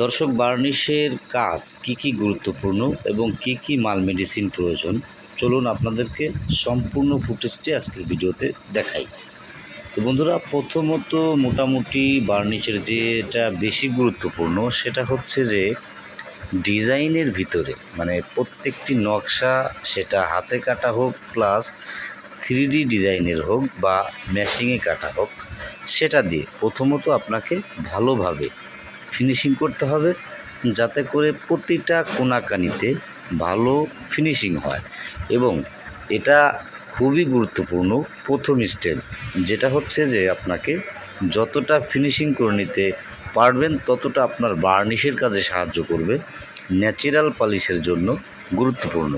দর্শক, বার্নিশের কাজ কি কি গুরুত্বপূর্ণ এবং কি কি মাল মেডিসিন প্রয়োজন? চলুন আপনাদেরকে সম্পূর্ণ ফুটেজটি আজকের ভিডিওতে দেখাই। তো বন্ধুরা, প্রথমত মোটামুটি বার্নিশের যেটা বেশি গুরুত্বপূর্ণ সেটা হচ্ছে যে, ডিজাইনের ভিতরে মানে প্রত্যেকটি নকশা সেটা হাতে কাটা হোক প্লাস থ্রি ডিজাইনের হোক বা ম্যাশিংয়ে কাটা হোক, সেটা দিয়ে প্রথমত আপনাকে ভালোভাবে ফিনিশিং করতে হবে, যাতে করে প্রতিটা কোনাকানিতে ভালো ফিনিশিং হয়। এবং এটা খুবই গুরুত্বপূর্ণ প্রথম স্টেপ যেটা হচ্ছে যে আপনাকে যতটা ফিনিশিং করে নিতে পারবেন, ততটা আপনার বার্নিশের কাজে সাহায্য করবে। ন্যাচারাল পালিশের জন্য গুরুত্বপূর্ণ।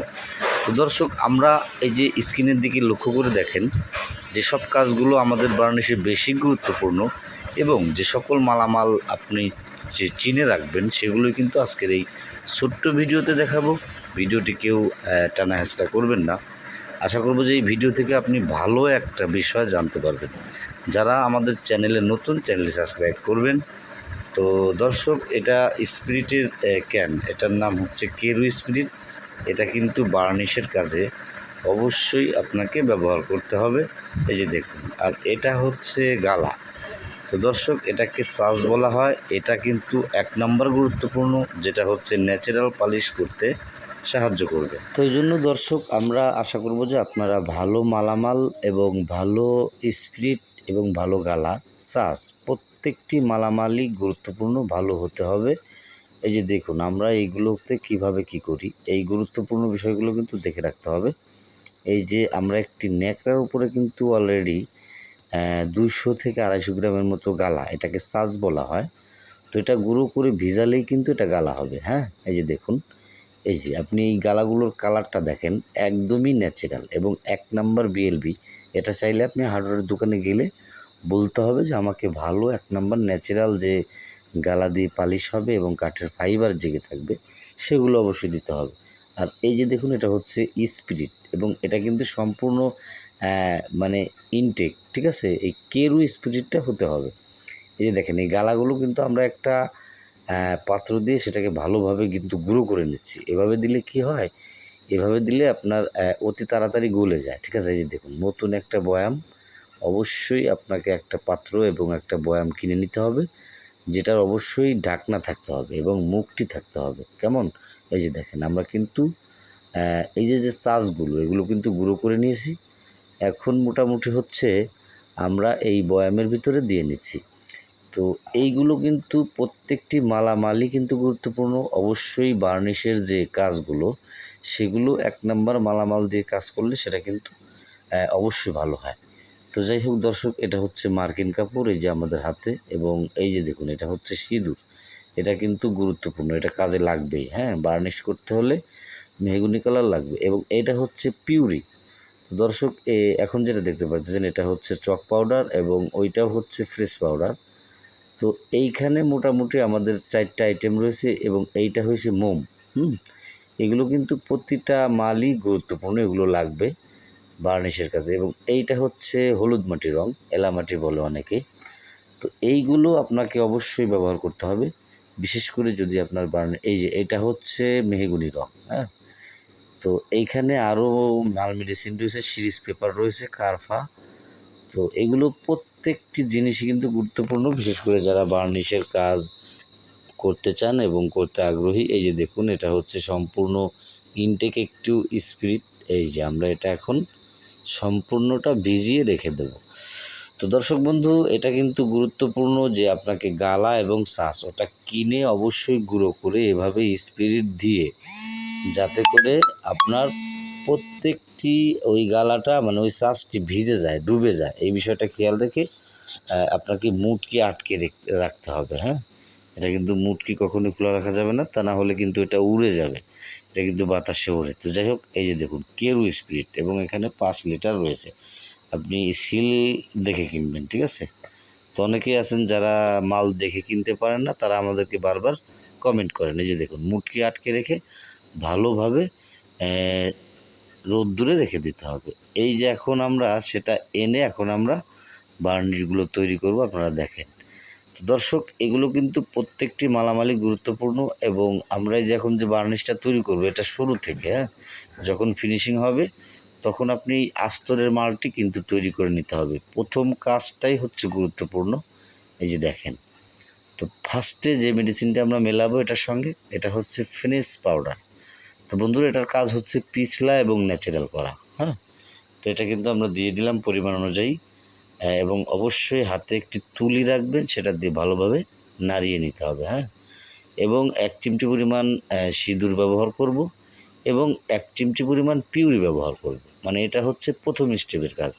তো দর্শক, আমরা এই যে স্কিনের দিকে লক্ষ্য করে দেখেন, যে সব কাজগুলো আমাদের বার্নিশে বেশি গুরুত্বপূর্ণ এবং যে সকল মালামাল আপনি যে চিনে রাখবেন সেগুলো কিন্তু আজকের এই ছোট্ট ভিডিওতে দেখাবো। ভিডিওটি কেউ টানা হেঁচড়া করবেন না। আশা করব যে এই ভিডিও থেকে আপনি ভালো একটা বিষয় জানতে পারবেন। যারা আমাদের চ্যানেলে নতুন চ্যানেলে সাবস্ক্রাইব করবেন। তো দর্শক, এটা স্পিরিটের ক্যান। এটার নাম হচ্ছে কেরু স্পিরিট। এটা কিন্তু বার্নিশের কাজে অবশ্যই আপনাকে ব্যবহার করতে হবে। এই যে দেখুন, আর এটা হচ্ছে গালা। তো দর্শক, এটাকে সাজ বলা হয়। এটা কিন্তু এক নম্বর গুরুত্বপূর্ণ, যেটা হচ্ছে ন্যাচারাল পালিশ করতে সাহায্য করবে। তো এই জন্য দর্শক, আমরা আশা করব যে আপনারা ভালো মালামাল এবং ভালো স্পিরিট এবং ভালো গালা সাজ প্রত্যেকটি মালামালই গুরুত্বপূর্ণ, ভালো হতে হবে। এই যে দেখুন, আমরা এইগুলোতে কীভাবে কি করি, এই গুরুত্বপূর্ণ বিষয়গুলো কিন্তু দেখে রাখতে হবে। এই যে আমরা একটি ন্যাকড়ার উপরে কিন্তু অলরেডি দুইশো থেকে আড়াইশো গ্রামের মতো গালা, এটাকে সাজ বলা হয়। তো এটা গুঁড়ো করে ভিজালেই কিন্তু এটা গালা হবে হ্যাঁ? এই যে দেখুন, এই যে আপনি এই গালাগুলোর কালারটা দেখেন, একদমই ন্যাচারাল এবং এক নাম্বার বিএলবি এটা চাইলে আপনি হার্ডওয়্যারের দোকানে গেলে বলতে হবে যে আমাকে ভালো এক নাম্বার ন্যাচারাল যে গালা দিয়ে পালিশ হবে এবং কাঠের ফাইবার জেগে থাকবে, সেগুলো অবশ্যই দিতে হবে। আর এই যে দেখুন, এটা হচ্ছে স্পিরিট এবং এটা কিন্তু সম্পূর্ণ মানে ইনটেক ঠিক আছে? এই কেরু স্পিরিটটা হতে হবে। এই যে দেখেন, এই গালাগুলো কিন্তু আমরা একটা পাত্র দিয়ে সেটাকে ভালোভাবে কিন্তু গুঁড়ো করে নিচ্ছি। এভাবে দিলে কি হয়? এভাবে দিলে আপনার অতি তাড়াতাড়ি গলে যায়, ঠিক আছে? এই যে দেখুন, নতুন একটা বয়াম, অবশ্যই আপনাকে একটা পাত্র এবং একটা বয়াম কিনে নিতে হবে, যেটার অবশ্যই ঢাকনা থাকতে হবে এবং মুখটি থাকতে হবে। কেমন? এই যে দেখেন, আমরা কিন্তু এই যে যে চাষগুলো, এগুলো কিন্তু গুঁড়ো করে নিয়েছি। এখন মোটামুটি হচ্ছে আমরা এই বয়ামের ভিতরে দিয়ে নিচ্ছি। তো এইগুলো কিন্তু প্রত্যেকটি মালামালই কিন্তু গুরুত্বপূর্ণ। অবশ্যই বার্নিশের যে কাজগুলো, সেগুলো এক নম্বর মালামাল দিয়ে কাজ করলে সেটা কিন্তু অবশ্যই ভালো হয়। তো যাই হোক দর্শক, এটা হচ্ছে মার্কিন কাপড়, এই যে আমাদের হাতে, এবং এই যে দেখুন, এটা হচ্ছে সিঁদুর। এটা কিন্তু গুরুত্বপূর্ণ, এটা কাজে লাগবেই হ্যাঁ? বার্নিশ করতে হলে মেহগুনি কালার লাগবে, এবং এটা হচ্ছে পিউরি। দর্শক, এ এখন যেটা দেখতে পাচ্ছেন এটা হচ্ছে চক পাউডার এবং ওইটাও হচ্ছে ফ্রেশ পাউডার। তো এইখানে মোটামুটি আমাদের চারটা আইটেম রয়েছে এবং এইটা হয়েছে মোম, হুম? এগুলো কিন্তু প্রতিটা মালই গুরুত্বপূর্ণ, এগুলো লাগবে বার্নিশের কাজে এবং এইটা হচ্ছে হলুদ মাটি রং, এলা মাটি বলে অনেকে। তো এইগুলো আপনাকে অবশ্যই ব্যবহার করতে হবে। বিশেষ করে যদি আপনার বার্নি এই যে এটা হচ্ছে মেহগুনি রং হ্যাঁ? তো এইখানে আরও মাল মেডিসিন রয়েছে সিরিজ পেপার রয়েছে, কারফা। তো এগুলো প্রত্যেকটি জিনিসই কিন্তু গুরুত্বপূর্ণ, বিশেষ করে যারা বার্নিশের কাজ করতে চান এবং করতে আগ্রহী। এই যে দেখুন, এটা হচ্ছে সম্পূর্ণ ইনটেক একটু স্পিরিট এই যে আমরা এটা এখন সম্পূর্ণটা ভিজিয়ে রেখে দেব। তো দর্শক বন্ধু, এটা কিন্তু গুরুত্বপূর্ণ যে আপনাকে গালা এবং শ্বাস, ওটা কিনে অবশ্যই গুঁড়ো করে এভাবে স্পিরিট দিয়ে যাতে করে আপনার প্রত্যেকটি ওই গালাটা মানে ওই শ্বাসটি ভিজে যায়, ডুবে যায়। এই বিষয়টা খেয়াল রেখে আপনাকে মুটকি আটকে রেখ- রাখতে হবে হ্যাঁ? এটা কিন্তু মুটকি কখনোই খোলা রাখা যাবে না, তা না হলে কিন্তু এটা উড়ে যাবে। এটা কিন্তু বাতাসে ওড়ে। তো যাই হোক, এই যে দেখুন, কেরু স্পিরিট এবং এখানে পাঁচ লিটার রয়েছে। আপনি সিল দেখে কিনবেন, ঠিক আছে? তো অনেকেই আছেন যারা মাল দেখে কিনতে পারেন না, তারা আমাদেরকে বারবার কমেন্ট করেন। এই যে দেখুন, মুটকি আটকে রেখে ভালোভাবে রোদ্দুরে রেখে দিতে হবে। এই যে এখন আমরা সেটা এনে এখন আমরা বার্নিশগুলো তৈরি করব, আপনারা দেখেন। তো দর্শক, এগুলো কিন্তু প্রত্যেকটি মালামালি গুরুত্বপূর্ণ এবং আমরা এই যে এখন যে বার্নিশটা তৈরি করব, এটা শুরু থেকে হ্যাঁ যখন ফিনিশিং হবে, তখন আপনি আস্তরের মালটি কিন্তু তৈরি করে নিতে হবে। প্রথম কাজটাই হচ্ছে গুরুত্বপূর্ণ। এই যে দেখেন, তো ফার্স্টে যে মেডিসিনটা আমরা মেলাবো এটার সঙ্গে, এটা হচ্ছে ফিনিশ পাউডার তো বন্ধুরা, এটার কাজ হচ্ছে পিছলা এবং ন্যাচারাল করা হ্যাঁ? তো এটা কিন্তু আমরা দিয়ে দিলাম পরিমাণ অনুযায়ী এবং অবশ্যই হাতে একটি তুলি রাখবেন, সেটা দিয়ে ভালোভাবে নাড়িয়ে নিতে হবে হ্যাঁ? এবং এক চিমটি পরিমাণ সিঁদুর ব্যবহার করব এবং এক চিমটি পরিমাণ পিউরি ব্যবহার করব। মানে এটা হচ্ছে প্রথম স্টেপের কাজ।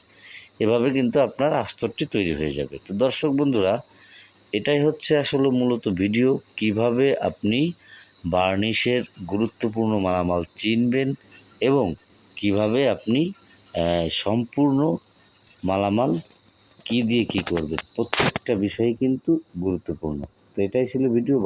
এভাবে কিন্তু আপনার আস্তরটি তৈরি হয়ে যাবে। তো দর্শক বন্ধুরা, এটাই হচ্ছে আসলে মূলত ভিডিও, কীভাবে আপনি বার্নিশের গুরুত্বপূর্ণ মালামাল চিনবেন এবং কীভাবে আপনি সম্পূর্ণ মালামাল কি দিয়ে কি করবেন, প্রত্যেকটা বিষয় কিন্তু গুরুত্বপূর্ণ। তো এটাই ছিল ভিডিও।